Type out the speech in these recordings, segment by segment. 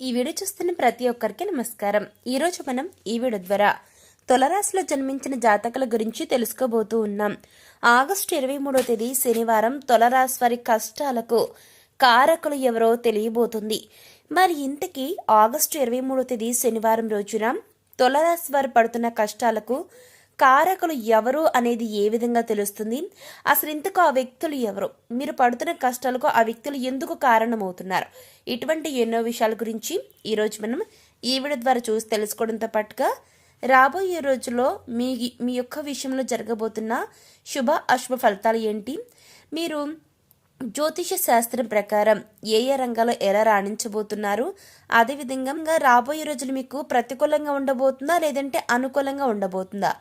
ఈ వీడియో చూస్తున్న ప్రతి ఒక్కరికి నమస్కారం. ఈరోజు మనం ఈ వీడియో ద్వారా తులరాశిలో జన్మించిన జాతకుల గురించి తెలుసుకోబోతూ ఉన్నాం. ఆగస్టు ఇరవై మూడో తేదీ శనివారం తులరాశి వారి కష్టాలకు కారకులు ఎవరో తెలియబోతుంది. మరి ఇంతకీ ఆగస్టు ఇరవై మూడో తేదీ శనివారం రోజున తులరాశి వారు పడుతున్న కష్టాలకు కారకులు ఎవరు అనేది ఏ విధంగా తెలుస్తుంది? అసలు ఇంతకు ఆ వ్యక్తులు ఎవరు? మీరు పడుతున్న కష్టాలకు ఆ వ్యక్తులు ఎందుకు కారణమవుతున్నారు? ఇటువంటి ఎన్నో విషయాల గురించి ఈరోజు మనం ఈ వీడియో ద్వారా చూసి తెలుసుకోవడంతో పాటుగా రాబోయే రోజుల్లో మీ మీ యొక్క విషయంలో జరగబోతున్న శుభ అశుభ ఫలితాలు ఏంటి? మీరు జ్యోతిష శాస్త్రం ప్రకారం ఏ ఏ రంగాల్లో ఎలా రాణించబోతున్నారు? అదేవిధంగా రాబోయే రోజులు మీకు ప్రతికూలంగా ఉండబోతుందా? లేదంటే అనుకూలంగా ఉండబోతుందా?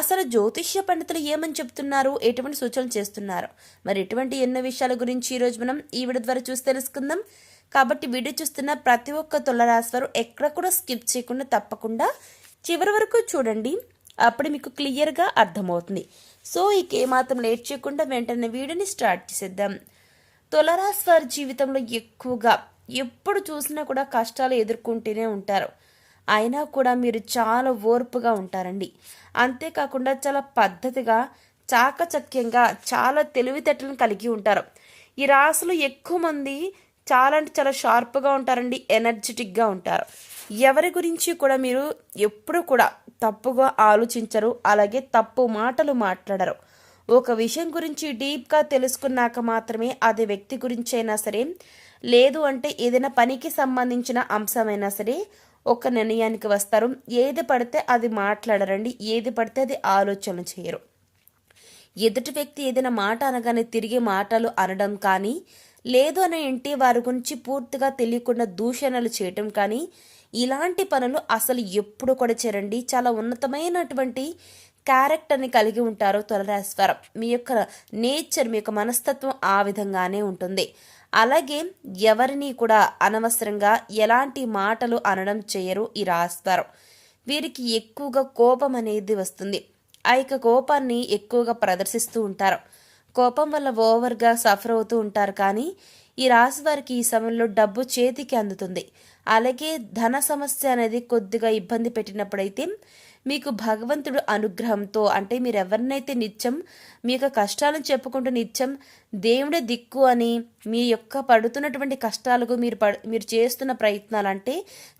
అసలు జ్యోతిష్య పండితులు ఏమని చెప్తున్నారు ఎటువంటి సూచనలు చేస్తున్నారు? మరి ఎటువంటి ఎన్నో విషయాల గురించి ఈరోజు మనం ఈ వీడియో ద్వారా చూసి తెలుసుకుందాం. కాబట్టి వీడియో చూస్తున్న ప్రతి ఒక్క తులరాశివారు ఎక్కడ కూడా స్కిప్ చేయకుండా తప్పకుండా చివరి వరకు చూడండి. అప్పుడు మీకు క్లియర్గా అర్థమవుతుంది. సో ఇక ఏమాత్రం లేట్ చేయకుండా వెంటనే వీడియోని స్టార్ట్ చేసేద్దాం. తులరాశి వారి జీవితంలో ఎక్కువగా ఎప్పుడు చూసినా కూడా కష్టాలు ఎదుర్కొంటూనే ఉంటారు. అయినా కూడా మీరు చాలా ఓర్పుగా ఉంటారండి. అంతేకాకుండా చాలా పద్ధతిగా చాకచక్యంగా చాలా తెలివితేటలను కలిగి ఉంటారు. ఈ రాసులు ఎక్కువ మంది చాలా అంటే చాలా షార్ప్గా ఉంటారండి ఎనర్జెటిక్గా ఉంటారు. ఎవరి గురించి కూడా మీరు ఎప్పుడు కూడా తప్పుగా ఆలోచించరు అలాగే తప్పు మాటలు మాట్లాడరు. ఒక విషయం గురించి డీప్గా తెలుసుకున్నాక మాత్రమే అదే వ్యక్తి గురించి అయినా సరే లేదు అంటే ఏదైనా పనికి సంబంధించిన అంశమైనా సరే ఒక నిర్ణయానికి వస్తారు. ఏది పడితే అది మాట్లాడరండి. ఏది పడితే అది ఆలోచన చేయరు. ఎదుటి వ్యక్తి ఏదైనా మాట అనగానే తిరిగి మాటలు అనడం కానీ లేదు అని ఏంటి వారి గురించి పూర్తిగా తెలియకుండా దూషణలు చేయటం కానీ ఇలాంటి పనులు అసలు ఎప్పుడు కూడా చేరండి చాలా ఉన్నతమైనటువంటి క్యారెక్టర్ని కలిగి ఉంటారు తులరాశ్వరం మీ యొక్క నేచర్ మీ యొక్క మనస్తత్వం ఆ విధంగానే ఉంటుంది. అలాగే ఎవరిని కూడా అనవసరంగా ఎలాంటి మాటలు అనడం చేయరు ఈ రాశివారం వీరికి ఎక్కువగా కోపం అనేది వస్తుంది. ఆ యొక్క కోపాన్ని ఎక్కువగా ప్రదర్శిస్తూ ఉంటారు. కోపం వల్ల ఓవర్గా సఫర్ అవుతూ ఉంటారు కానీ ఈ రాశి వారికి ఈ సమయంలో డబ్బు చేతికి అందుతుంది. అలాగే ధన సమస్య అనేది కొద్దిగా ఇబ్బంది పెట్టినప్పుడైతే మీకు భగవంతుడు అనుగ్రహంతో అంటే మీరు ఎవరినైతే నిత్యం మీ యొక్క కష్టాలను చెప్పుకుంటూ నిత్యం దేవుడే దిక్కు అని మీ యొక్క పడుతున్నటువంటి కష్టాలకు మీరు పడు మీరు చేస్తున్న ప్రయత్నాలు అంటే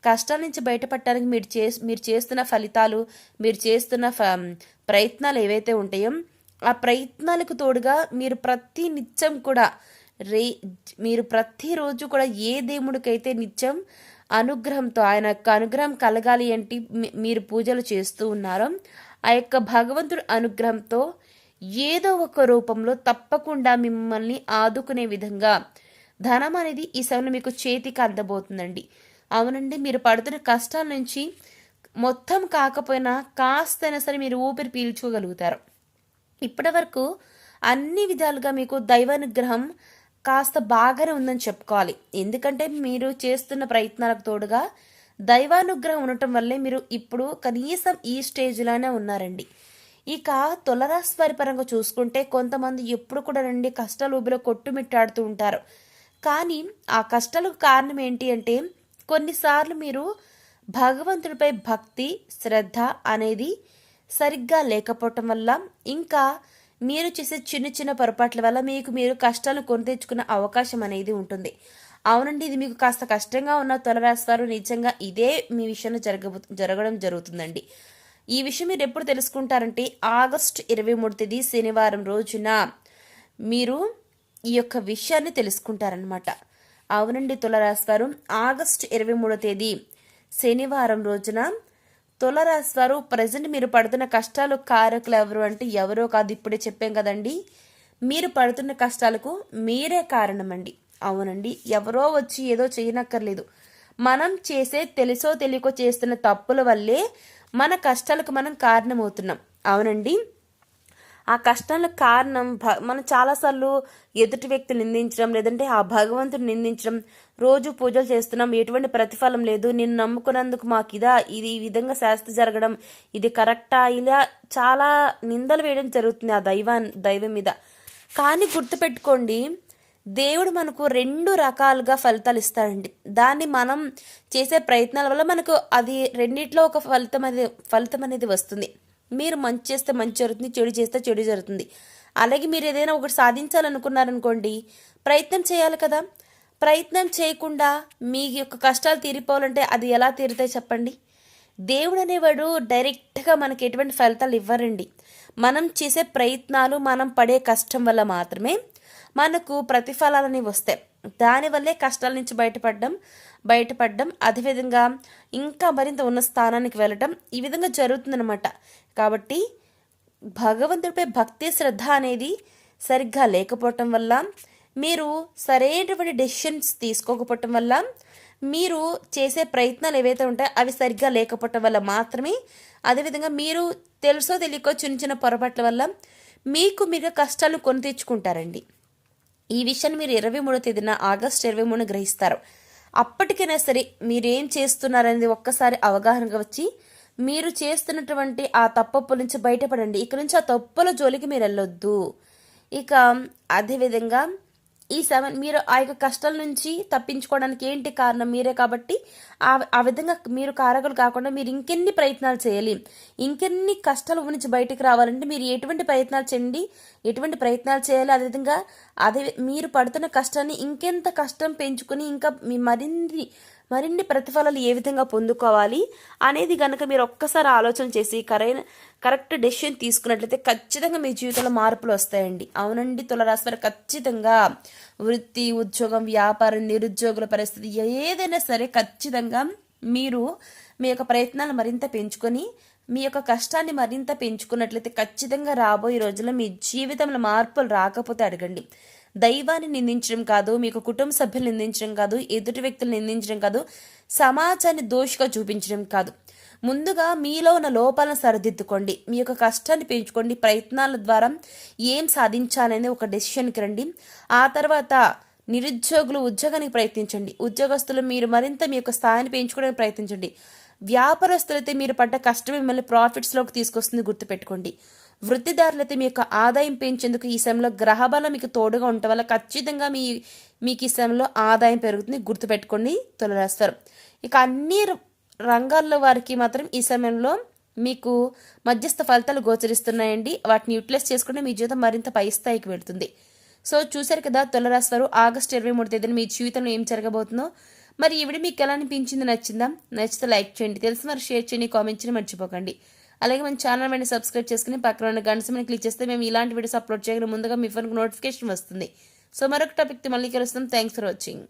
కష్టాల నుంచి బయటపడటానికి మీరు చే మీరు చేస్తున్న ఫలితాలు మీరు చేస్తున్న ఫ ప్రయత్నాలు ఏవైతే ఉంటాయో ఆ ప్రయత్నాలకు తోడుగా మీరు ప్రతి నిత్యం కూడా రే మీరు ప్రతిరోజు కూడా ఏ దేవుడికైతే నిత్యం అనుగ్రహంతో ఆయన యొక్క అనుగ్రహం కలగాలి అంటే మీరు పూజలు చేస్తూ ఉన్నారో ఆ యొక్క భగవంతుడి అనుగ్రహంతో ఏదో ఒక రూపంలో తప్పకుండా మిమ్మల్ని ఆదుకునే విధంగా ధనం అనేది ఈ సమయంలో మీకు చేతికి అందబోతుందండి. అవునండి మీరు పడుతున్న కష్టాల నుంచి మొత్తం కాకపోయినా కాస్తైనా సరే మీరు ఊపిరి పీల్చుకోగలుగుతారు. ఇప్పటి వరకు అన్ని విధాలుగా మీకు దైవానుగ్రహం కాస్త బాగానే ఉందని చెప్పుకోవాలి. ఎందుకంటే మీరు చేస్తున్న ప్రయత్నాలకు తోడుగా దైవానుగ్రహం ఉండటం వల్లే మీరు ఇప్పుడు కనీసం ఈ స్టేజ్లోనే ఉన్నారండి. ఇక తులరాశి వారి పరంగా చూసుకుంటే కొంతమంది ఎప్పుడు కూడా రండి కష్టాలు ఊబిలో కొట్టుమిట్టాడుతూ ఉంటారు. కానీ ఆ కష్టాలకు కారణం ఏంటి అంటే కొన్నిసార్లు మీరు భగవంతుడిపై భక్తి శ్రద్ధ అనేది సరిగ్గా లేకపోవటం వల్ల ఇంకా మీరు చేసే చిన్న చిన్న పొరపాట్ల వల్ల మీకు మీరు కష్టాలు కొని తెచ్చుకునే అవకాశం అనేది ఉంటుంది. అవునండి ఇది మీకు కాస్త కష్టంగా ఉన్న తొలరాస్తారు నిజంగా ఇదే మీ విషయంలో జరగ జరగడం జరుగుతుందండి. ఈ విషయం మీరు ఎప్పుడు తెలుసుకుంటారంటే ఆగస్ట్ ఇరవై మూడు తేదీ శనివారం రోజున మీరు ఈ యొక్క విషయాన్ని తెలుసుకుంటారనమాట అవునండి తులరాశివారు ఆగస్ట్ ఇరవై మూడో తేదీ శనివారం రోజున తులరాశి వారు ప్రజెంట్ మీరు పడుతున్న కష్టాలు కారకులు ఎవరు అంటే ఎవరో కాదు ఇప్పుడే చెప్పాం కదండి. మీరు పడుతున్న కష్టాలకు మీరే కారణమండి. అవునండి ఎవరో వచ్చి ఏదో చేయనక్కర్లేదు. మనం చేసే తెలుసో తెలియకో చేస్తున్న తప్పుల వల్లే మన కష్టాలకు మనం కారణమవుతున్నాం. అవునండి. ఆ కష్టాలకు కారణం మనం చాలాసార్లు ఎదుటి వ్యక్తి నిందించడం లేదంటే ఆ భగవంతుని నిందించడం రోజు పూజలు చేస్తున్నాం ఎటువంటి ప్రతిఫలం లేదు నేను నమ్ముకున్నందుకు మాకు ఇదా ఇది ఈ విధంగా శాస్త్ర జరగడం ఇది కరెక్టా ఇలా చాలా నిందలు వేయడం జరుగుతుంది ఆ దైవా దైవం మీద. కానీ గుర్తుపెట్టుకోండి దేవుడు మనకు రెండు రకాలుగా ఫలితాలు ఇస్తాడండి. దాన్ని మనం చేసే ప్రయత్నాల వల్ల మనకు అది రెండిట్లో ఒక ఫలితం అనేది ఫలితం అనేది వస్తుంది. మీరు మంచి చేస్తే మంచి జరుగుతుంది చెడు చేస్తే చెడు జరుగుతుంది. అలాగే మీరు ఏదైనా ఒకటి సాధించాలనుకున్నారనుకోండి ప్రయత్నం చేయాలి కదా. ప్రయత్నం చేయకుండా మీ యొక్క కష్టాలు తీరిపోవాలంటే అది ఎలా తీరుతాయి చెప్పండి? దేవుడు అనేవాడు డైరెక్ట్గా మనకి ఎటువంటి ఫలితాలు ఇవ్వరండి. మనం చేసే ప్రయత్నాలు మనం పడే కష్టం వల్ల మాత్రమే మనకు ప్రతిఫలాలని వస్తాయి. దానివల్లే కష్టాల నుంచి బయటపడడం బయటపడడం అదేవిధంగా ఇంకా మరింత ఉన్న స్థానానికి వెళ్ళటం ఈ విధంగా జరుగుతుందనమాట కాబట్టి భగవంతుడిపై భక్తి శ్రద్ధ అనేది సరిగ్గా లేకపోవటం వల్ల మీరు సరైనటువంటి డెసిషన్స్ తీసుకోకపోవటం వల్ల మీరు చేసే ప్రయత్నాలు ఏవైతే ఉంటాయో అవి సరిగ్గా లేకపోవటం వల్ల మాత్రమే అదేవిధంగా మీరు తెలుసో తెలియకో చిన్న చిన్న పొరపాట్ల వల్ల మీకు మీరు కష్టాలు కొని తెచ్చుకుంటారండి ఈ విషయాన్ని మీరు ఇరవై మూడో తేదీన ఆగస్ట్ ఇరవై మూడున గ్రహిస్తారు. అప్పటికైనా సరే మీరేం చేస్తున్నారనేది ఒక్కసారి అవగాహనగా వచ్చి మీరు చేస్తున్నటువంటి ఆ తప్పప్పుల నుంచి బయటపడండి. ఇక నుంచి ఆ తప్పుల జోలికి మీరు వెళ్ళొద్దు. ఇక అదేవిధంగా ఈ సెవెన్ మీరు ఆ యొక్క కష్టాల నుంచి తప్పించుకోవడానికి ఏంటి కారణం? మీరే కాబట్టి ఆ ఆ విధంగా మీరు కారకులు కాకుండా మీరు ఇంకెన్ని ప్రయత్నాలు చేయాలి? ఇంకెన్ని కష్టాల నుంచి బయటకు రావాలంటే మీరు ఎటువంటి ప్రయత్నాలు చేయండి? ఎటువంటి ప్రయత్నాలు చేయాలి? అదేవిధంగా అదే మీరు పడుతున్న కష్టాన్ని ఇంకెంత కష్టం పెంచుకుని ఇంకా మీ మరిన్ని మరిన్ని ప్రతిఫలాలు ఏ విధంగా పొందుకోవాలి అనేది కనుక మీరు ఒక్కసారి ఆలోచన చేసి కరైన కరెక్ట్ డెసిషన్ తీసుకున్నట్లయితే ఖచ్చితంగా మీ జీవితంలో మార్పులు వస్తాయండి. అవునండి తులరాశి వారు ఖచ్చితంగా వృత్తి ఉద్యోగం వ్యాపారం నిరుద్యోగుల పరిస్థితి ఏదైనా సరే ఖచ్చితంగా మీరు మీ యొక్క ప్రయత్నాలు మరింత పెంచుకొని మీ యొక్క కష్టాన్ని మరింత పెంచుకున్నట్లయితే ఖచ్చితంగా రాబోయే రోజుల్లో మీ జీవితంలో మార్పులు రాకపోతే అడగండి. దైవాన్ని నిందించడం కాదు మీకు కుటుంబ సభ్యులు నిందించడం కాదు ఎదుటి వ్యక్తులు నిందించడం కాదు సమాజాన్ని దోషిగా చూపించడం కాదు. ముందుగా మీలో ఉన్న లోపాలను సరిదిద్దుకోండి. మీ యొక్క కష్టాన్ని పెంచుకోండి. ప్రయత్నాల ద్వారా ఏం సాధించాలనేది ఒక డెసిషన్కి రండి. ఆ తర్వాత నిరుద్యోగులు ఉద్యోగానికి ప్రయత్నించండి. ఉద్యోగస్తులు మీరు మరింత మీ యొక్క స్థాయిని పెంచుకోవడానికి ప్రయత్నించండి. వ్యాపారస్తులైతే మీరు పడ్డ కష్టం మిమ్మల్ని ప్రాఫిట్స్లోకి తీసుకొస్తుంది గుర్తుపెట్టుకోండి. వృత్తిదారులతో మీ యొక్క ఆదాయం పెంచేందుకు ఈ సమయంలో గ్రహబలం మీకు తోడుగా ఉండటం వల్ల ఖచ్చితంగా మీ మీకు ఈ సమయంలో ఆదాయం పెరుగుతుంది. గుర్తుపెట్టుకోండి తొలరాస్తారు ఇక అన్ని రంగాల్లో వారికి మాత్రం ఈ సమయంలో మీకు మధ్యస్థ ఫలితాలు గోచరిస్తున్నాయండి. వాటిని యూటిలైజ్ చేసుకుంటే మీ జీవితం మరింత పై స్థాయికి వెళుతుంది. సో చూశారు కదా తులరాశి వారు ఆగస్ట్ ఇరవై మూడు తేదీన మీ జీవితంలో ఏం జరగబోతుందో. మరి ఇవిడ మీకు ఎలా అనిపించింది నచ్చిందా? నచ్చితే లైక్ చేయండి. తెలిసి మరి షేర్ చేయండి కామెంట్ చేయని మర్చిపోకండి. అలాగే మన ఛానల్ వెంటనే సబ్స్క్రైబ్ చేసుకుని పక్కన ఉన్న గంట సమయం క్లిక్ చేస్తే మేము ఇలాంటి వీడియోస్ అప్లోడ్ చేయగానే ముందుగా మీ ఫోన్కి నోటిఫికేషన్ వస్తుంది. సో మరొక టాపిక్తో మళ్ళీ కలుస్తాం. Thanks for watching